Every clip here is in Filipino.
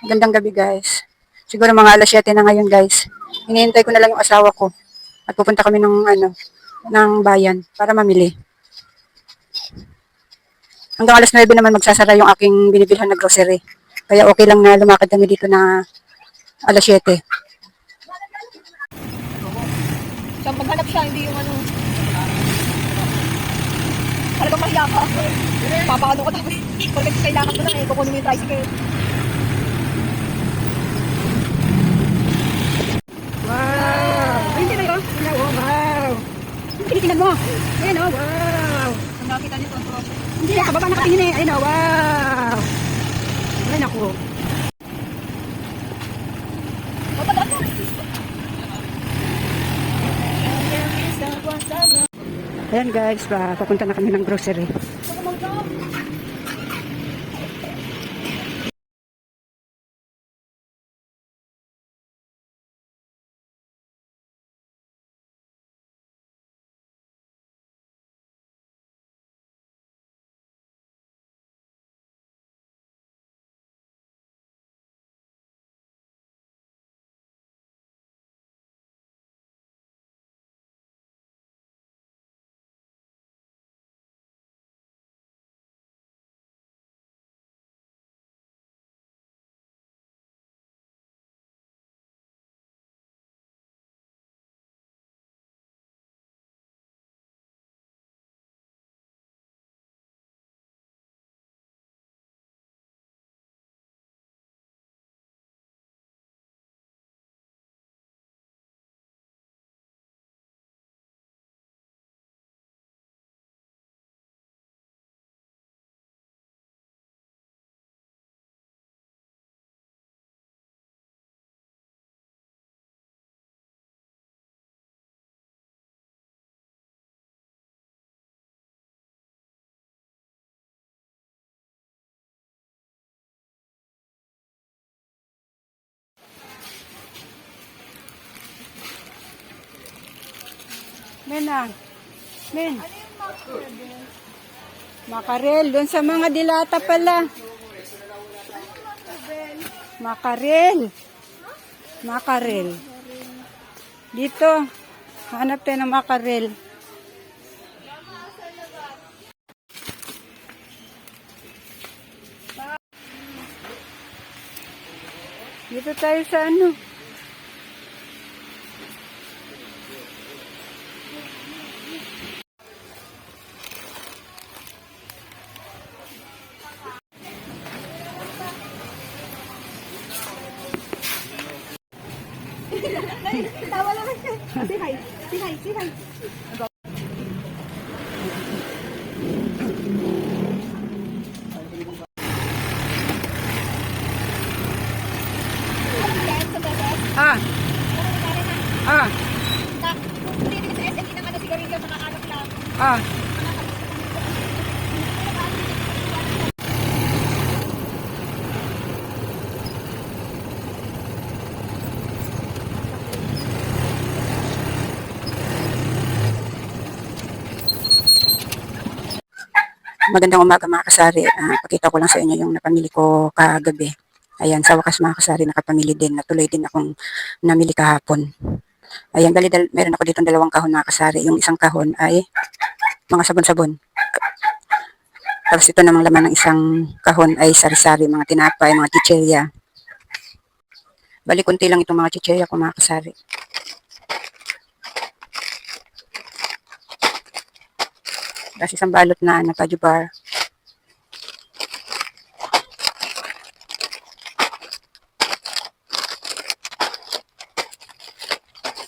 Magandang gabi guys. Siguro mga alas 7 na ngayon guys. Hinihintay ko na lang yung asawa ko. At pupunta kami ng ano, ng bayan para mamili. Hanggang alas 9 naman magsasara yung aking binibilhan na grocery. Kaya okay lang na lumakad kami dito na alas 7. So, maghanap siya, hindi yung ano. Talagang mahiya ka. Papaano ko tapos. Porque kailangan ko lang eh. Kukunin mo yung tricycle. Wow! Ay, hindi na yun. Hindi na, wow! Tinitingnan mo. Ayun o, wow! Ang nakita nito. Hindi na, kababa nakatingin eh. Ayun o, wow! Ay, naku. Ayan guys, pa, papunta na kami ng grocery. Men ah. Men. Makarel. Doon sa mga dilata pala. Makarel. Makarel. Dito. Hanap tayo ng makarel. Dito tayo sa ano. 非常有气 Magandang umaga mga kasari. Ah, pakita ko lang sa inyo yung napamili ko kagabi. Ayan, sa wakas mga kasari, nakapamili din. Natuloy din akong namili kahapon. Ayan, dali, dal, meron ako dito dalawang kahon mga kasari. Yung isang kahon ay mga sabon-sabon. Tapos ito namang laman ng isang kahon ay sari-sari, mga tinapay, mga chichirya. Bali, kunti lang itong mga chichirya ko mga kasari. Tapos isang balot na ano, kaju bar.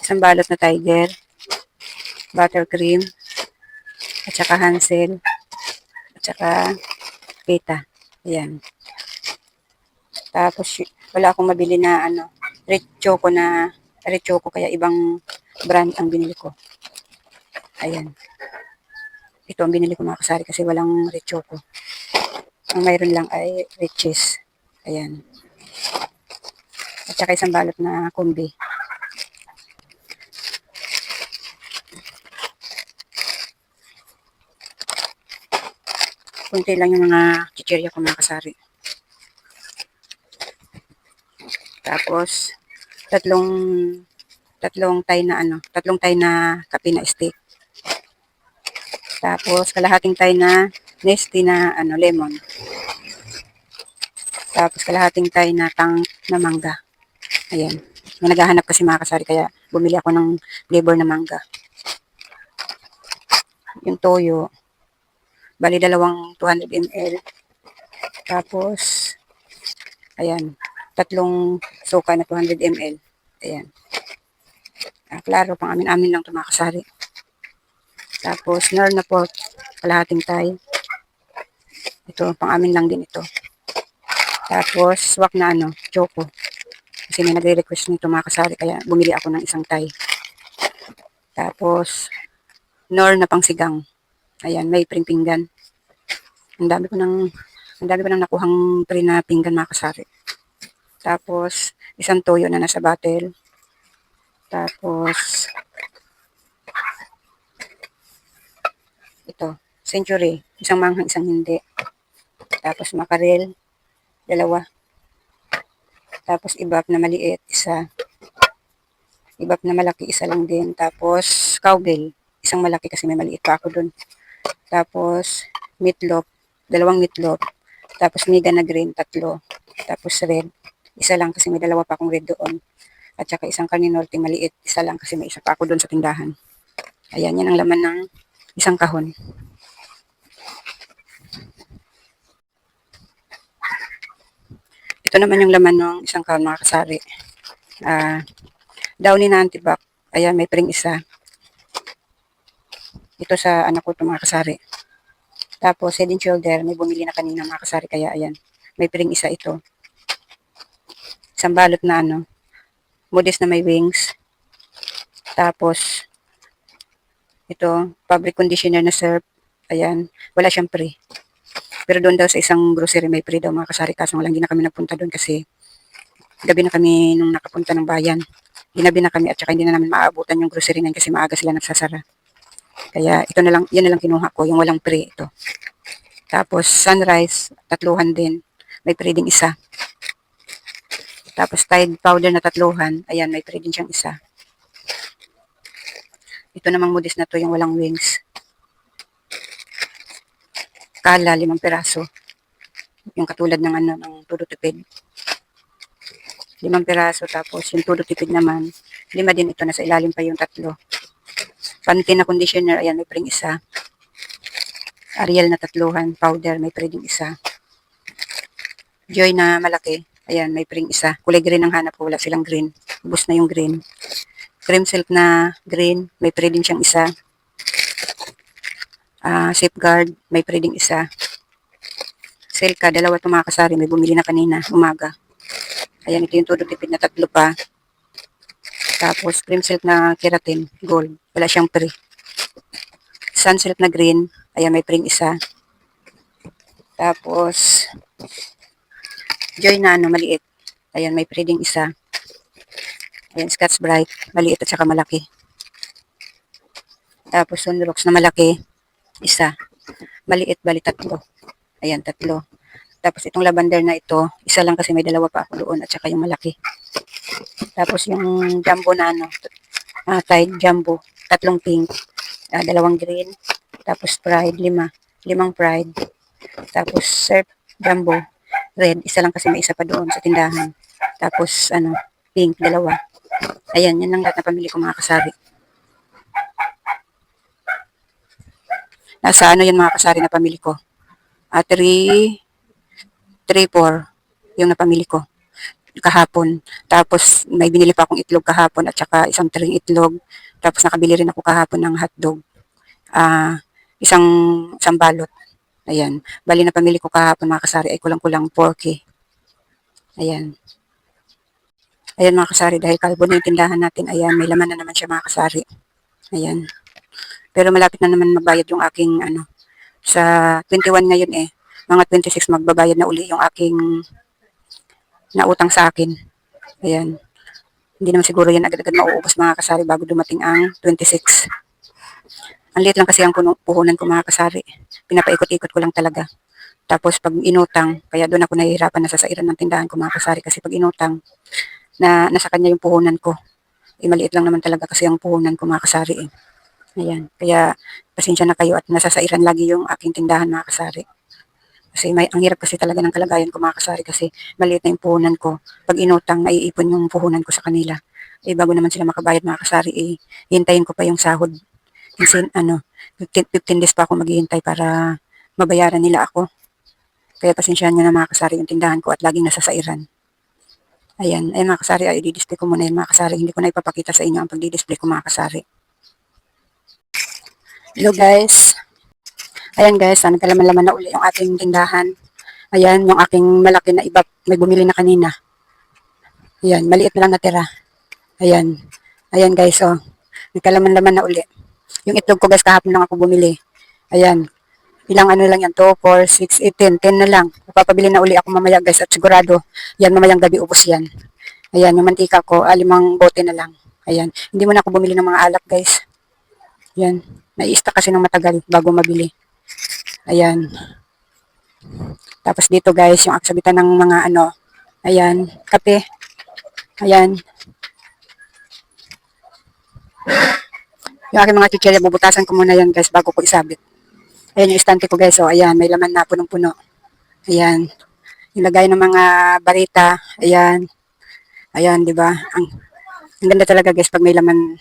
Isang balot na tiger. Buttercream. At saka Hansel. At saka pita. Ayan. Tapos wala akong mabili na ano, red choco na red choco kaya ibang brand ang binili ko. Ayan. Ito ang binili ko mga kasari kasi walang red choco. Ang mayroon lang ay riches. Ayan. At saka isang balot na kumbi. Kunti lang yung mga chichirya ko mga kasari. Tapos, tatlong tatlong tay na ano, tatlong tay na kape na stick. Tapos, kalahating tay na nesty na ano, lemon. Tapos, kalahating tay na tang na mangga. Ayan. May naghahanap kasi mga kasari, kaya bumili ako ng flavor na mangga. Yung toyo, bali dalawang 200 ml. Tapos, ayan, tatlong suka na 200 ml. Ayan. Ah, klaro, pang amin-amin lang ito mga kasari. Tapos, nor na pork, kalahating tay. Ito, pang amin lang din ito. Tapos, swak na ano, choco. Kasi may nagre-request nito mga kasari, kaya bumili ako ng isang tay. Tapos, nor na pangsigang. Ayan, may pring pinggan. Ang dami ko nang, ang dami ko nang nakuhang pre na pinggan mga kasari. Tapos, isang toyo na nasa bottle. Tapos, ito, century. Isang manghang, isang hindi. Tapos, makarel. Dalawa. Tapos, ibap na maliit. Isa. Ibap na malaki. Isa lang din. Tapos, cowbell. Isang malaki kasi may maliit pa ako dun. Tapos, meatloaf. Dalawang meatloaf. Tapos, miga na green. Tatlo. Tapos, red. Isa lang kasi may dalawa pa akong red doon. At saka isang kaninorte maliit. Isa lang kasi may isa pa ako doon sa tindahan. Ayan, yan ang laman ng isang kahon. Ito naman yung laman ng isang kahon mga kasari. Ah, downy na antibac. Ayan, may pring isa. Ito sa anak ko ito mga kasari. Tapos, head and shoulder, may bumili na kanina mga kasari. Kaya ayan, may pring isa ito. Isang balot na ano, modest na may wings. Tapos, ito, fabric conditioner na syrup. Ayan, wala siyang pre. Pero doon daw sa isang grocery may pre daw mga kasari. Kaso lang hindi na kami napunta doon kasi gabi na kami nung nakapunta ng bayan. Ginabi na kami at saka hindi na namin maaabutan yung grocery na kasi maaga sila nagsasara. Kaya ito na lang, yan na lang kinuha ko, yung walang pre ito. Tapos sunrise, tatluhan din. May pre din isa. Tapos Tide powder na tatluhan. Ayan, may pre din siyang isa. Ito namang modest na to, yung walang wings. Kala, limang peraso. Yung katulad ng ano, ng todo tipid. Limang peraso, tapos yung todo tipid naman. Lima din ito, nasa ilalim pa yung tatlo. Panty na conditioner, ayan, may pring isa. Ariel na tatluhan, powder, may pring isa. Joy na malaki, ayan, may pring isa. Kulay green ang hanap ko, wala silang green. Ubus na yung green. Cream silk na green, may pre din siyang isa. Ah, safeguard, may pre ding isa. Silka, dalawa itong mga kasari, may bumili na kanina, umaga. Ayan, ito yung todo tipid na tatlo pa. Tapos, cream silk na keratin, gold. Wala siyang pre. Sun silk na green. Ayan, may pring isa. Tapos, joy na ano, maliit. Ayan, may pre isa. Ayan, Scotch Bright. Maliit at saka malaki. Tapos, Sunrocks na malaki. Isa. Maliit, bali tatlo. Ayan, tatlo. Tapos, itong lavender na ito, isa lang kasi may dalawa pa ako doon at saka yung malaki. Tapos, yung jumbo na ano, ah, Tide Jumbo, tatlong pink, ah, dalawang green, tapos Pride, lima, limang Pride, tapos Surf Jumbo, red, isa lang kasi may isa pa doon sa tindahan. Tapos, ano, pink, dalawa. Ayan, yan lang lahat na pamili ko mga kasari. Nasa ano yan mga kasari na pamili ko? Ah, 3, 3, 4, yung napamili ko kahapon. Tapos may binili pa akong itlog kahapon at saka isang tring itlog. Tapos nakabili rin ako kahapon ng hotdog. Ah, isang isang balot. Ayan. Bali na pamili ko kahapon mga kasari ay kulang-kulang 4K. Ayan. Ayan mga kasari dahil kalbo na yung tindahan natin. Ayan, may laman na naman siya mga kasari. Ayan. Pero malapit na naman magbayad yung aking ano sa 21 ngayon eh. Mga 26 magbabayad na uli yung aking na utang sa akin. Ayan. Hindi naman siguro yan agad-agad mauubos mga kasari bago dumating ang 26. Ang liit lang kasi ang puhunan ko mga kasari. Pinapaikot-ikot ko lang talaga. Tapos pag inutang, kaya doon ako nahihirapan na sa sairan ng tindahan ko mga kasari kasi pag inutang, na nasa kanya yung puhunan ko. Eh, maliit lang naman talaga kasi ang puhunan ko mga kasari eh. Ayan. Kaya pasensya na kayo at nasasairan lagi yung aking tindahan mga kasari. Kasi may, ang hirap kasi talaga ng kalagayan ko mga kasari kasi maliit na yung puhunan ko. Pag inutang, naiipon yung puhunan ko sa kanila. Eh, bago naman sila makabayad mga kasari, eh, hintayin ko pa yung sahod. Kasi, ano, 15, 15 days pa ako maghihintay para mabayaran nila ako. Kaya pasensyahan nyo na mga kasari yung tindahan ko at laging nasasairan. Ayan, ay mga kasari, ay i-display ko muna yan mga kasari. Hindi ko na ipapakita sa inyo ang pagdi-display ko mga kasari. Hello guys. Ayan guys, ah, nagkalaman-laman na uli yung ating tindahan. Ayan, yung aking malaki na iba, may bumili na kanina. Ayan, maliit na lang natira. Ayan. Ayan guys, oh. Nagkalaman-laman na uli. Yung itlog ko guys, kahapon lang ako bumili. Ayan. Ilang ano lang yan, 2, 4, 6, 8, 10, 10 na lang. Papabili na uli ako mamaya guys at sigurado, yan mamayang gabi ubos yan. Ayan, yung mantika ko, ah, limang bote na lang. Ayan. Hindi mo na ako bumili ng mga alak guys. Ayan. Nai-stock kasi ng matagal bago mabili. Ayan. Tapos dito guys, yung aksabitan ng mga ano, ayan, kape. Ayan. Yung aking mga chichirya, bubutasan ko muna yan guys bago ko isabit. Ayan yung istante ko guys, oh, ayan, may laman na punong-puno. Ayan. Yung lagay ng mga barita, ayan. Ayan, di ba? Ang, ang ganda talaga guys pag may laman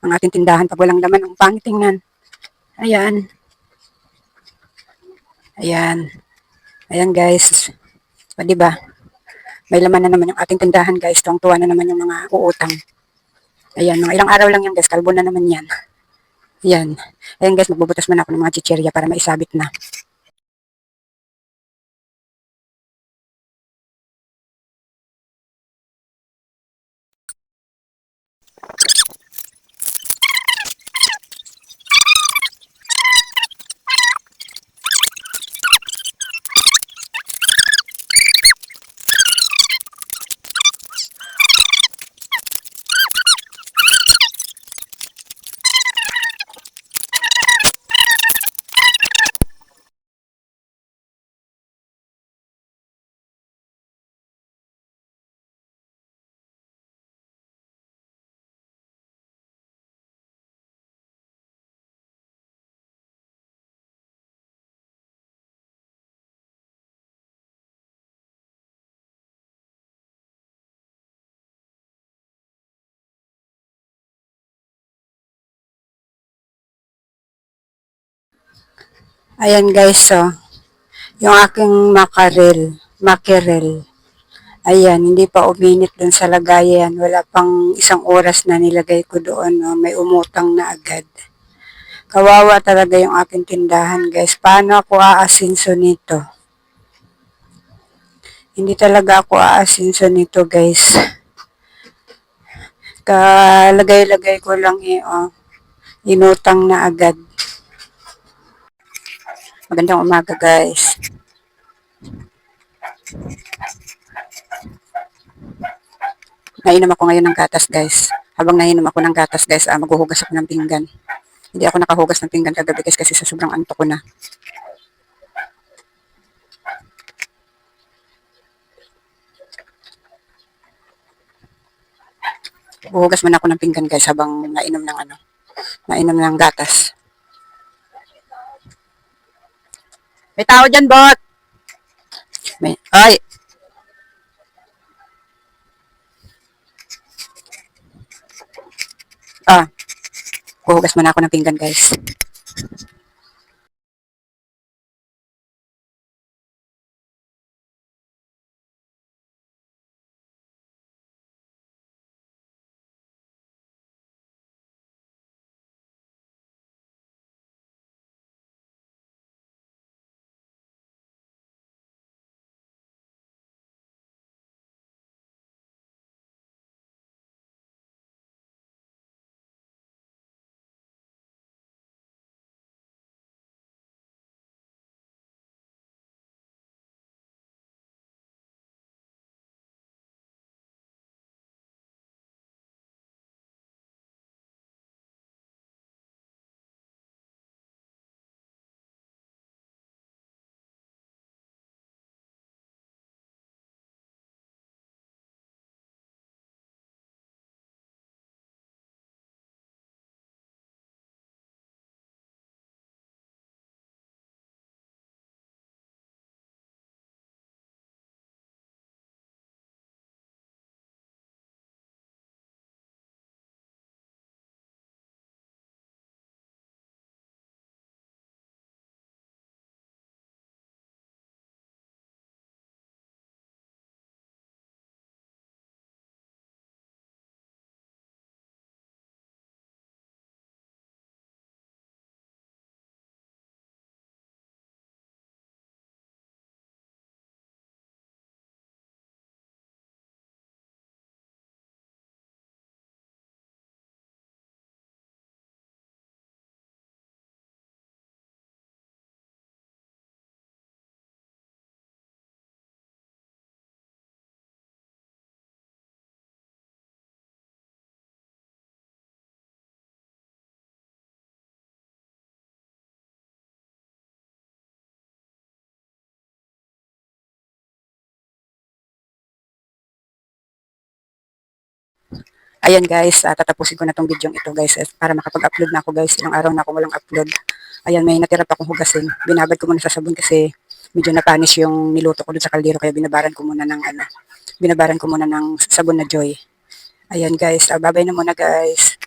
ang ating tindahan. Pag walang laman, ang pangit tingnan. Ayan. Ayan. Ayan guys. O, di ba? May laman na naman yung ating tindahan guys. Tuwang-tuwa na naman yung mga uutang. Ayan, mga ilang araw lang yan guys. Kalbo na naman yan. Ayan. Ayan guys, magbubutas muna ako ng mga chichirya para maisabit na. Ayan guys, so. Yung aking makarel, makerel. Ayan, hindi pa uminit dun sa lagayan. Wala pang isang oras na nilagay ko doon. No? May umutang na agad. Kawawa talaga yung aking tindahan, guys. Paano ako aasinso nito? Hindi talaga ako aasinso nito, guys. Kalagay-lagay ko lang eh, oh. Inutang na agad. Magandang umaga, guys. Nainom ako ngayon ng gatas, guys. Habang nainom ako ng gatas, guys, ah, maghuhugas ako ng pinggan. Hindi ako nakahugas ng pinggan kagabi, guys, kasi sa sobrang antok ko na. Buhugas muna ako ng pinggan, guys, habang nainom ng ano, nainom ng gatas. May tao dyan, bot! May, ay! Ah, buhugas muna ako ng pinggan, guys. Ayan guys, ah, tatapusin ko na tong video ito guys eh, para makapag-upload na ako guys. Ilang araw na ako walang upload. Ayan, may natira pa akong hugasin. Binabad ko muna sa sabon kasi medyo napanis yung niluto ko dun sa kaldero kaya binabaran ko muna ng ano, binabaran ko muna ng sabon na joy. Ayan guys, ah, babay na muna guys.